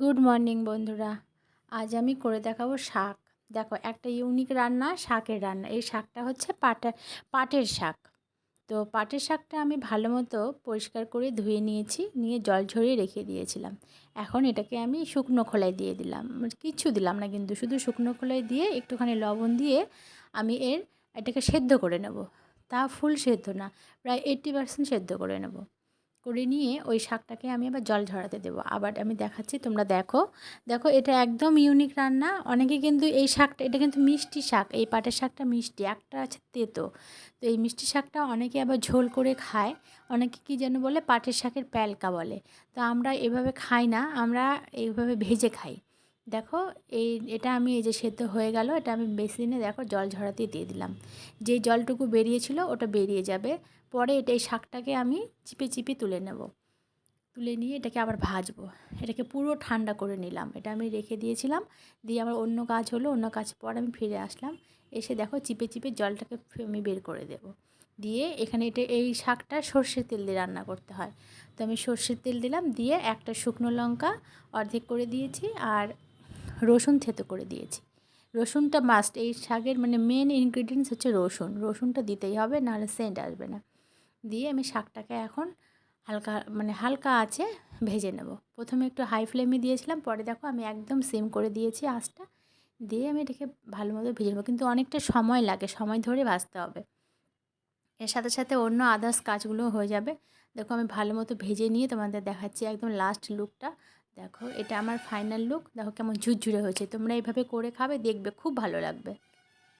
Good morning বন্ধুরা। আজ আমি করে দেখাবো শাক। দেখো, একটা ইউনিক রান্না, শাকের রান্না। এই শাকটা হচ্ছে পাটা, পাটের শাক। তো পাটের শাকটা আমি ভালো মতো পরিষ্কার করে ধুয়ে নিয়েছি, নিয়ে জল ঝরিয়ে রেখে দিয়েছিলাম। এখন এটাকে আমি শুকনো খোলায় দিয়ে দিলাম। মানে কিচ্ছু দিলাম না কিন্তু, শুধু শুকনো খোলায় দিয়ে একটুখানি লবণ দিয়ে আমি এর, এটাকে সেদ্ধ করে নেব। তা ফুল সেদ্ধ না, প্রায় এইট্টি পার্সেন্ট সেদ্ধ করে নেব। করে নিয়ে ওই শাকটাকে আমি আবার জল ঝরাতে দেবো। আবার আমি দেখাচ্ছি, তোমরা দেখো। দেখো, এটা একদম ইউনিক রান্না। অনেকে কিন্তু এই শাকটা, এটা কিন্তু মিষ্টি শাক। এই পাটের শাকটা মিষ্টি, একটা আছে তেতো। তো এই মিষ্টি শাকটা অনেকে আবার ঝোল করে খায়। অনেকে কি যেন বলে, পাটের শাকের প্যালকা বলে। তো আমরা এভাবে খাই না, আমরা এইভাবে ভেজে খাই। দেখো, এই, এটা আমি এই যে সেদ্ধ হয়ে গেল, এটা আমি বেসিনে দেখো জল ঝরাতে দিয়ে দিলাম। যে জলটুকু বেরিয়েছিল ওটা বেরিয়ে যাবে। পরে এটা, এই শাকটাকে আমি চিপে চিপে তুলে নেব। তুলে নিয়ে এটাকে আবার ভাজবো। এটাকে পুরো ঠান্ডা করে নিলাম। এটা আমি রেখে দিয়েছিলাম। দিয়ে আমার অন্য কাজ হলো, অন্য কাজ পর আমি ফিরে আসলাম। এসে দেখো চিপে চিপে জলটাকে আমি বের করে দেব। দিয়ে এখানে এটা, এই শাকটা সর্ষের তেল দিয়ে রান্না করতে হয়। তো আমি সর্ষের তেল দিলাম। দিয়ে একটা শুকনো লঙ্কা অর্ধেক করে দিয়েছি। আর রসুন থেতো করে দিয়েছি। রসুনটা মাস্ট এই শাকের মানে মেন ইনগ্রিডিয়েন্টস হচ্ছে রসুন। রসুনটা দিতেই হবে, নাহলে সেন্ট আসবে না। দিয়ে আমি শাকটাকে এখন হালকা মানে হালকা আছে ভেজে নেব। প্রথমে একটু হাই ফ্লেমে দিয়েছিলাম, পরে দেখো আমি একদম সেম করে দিয়েছি আঁচটা। দিয়ে আমি এটাকে ভালো মতো ভেজে নেব। কিন্তু অনেকটা সময় লাগে, সময় ধরে ভাজতে হবে। এর সাথে সাথে অন্য আদার্স কাজগুলো হয়ে যাবে। দেখো আমি ভালো মতো ভেজে নিয়ে তোমাদের দেখাচ্ছি একদম লাস্ট লুকটা দেখো, এটা আমার ফাইনাল লুক দেখো কেমন ঝুরঝুরে হয়েছে। তোমরা এইভাবে করে খাবে, দেখবে খুব ভালো লাগবে।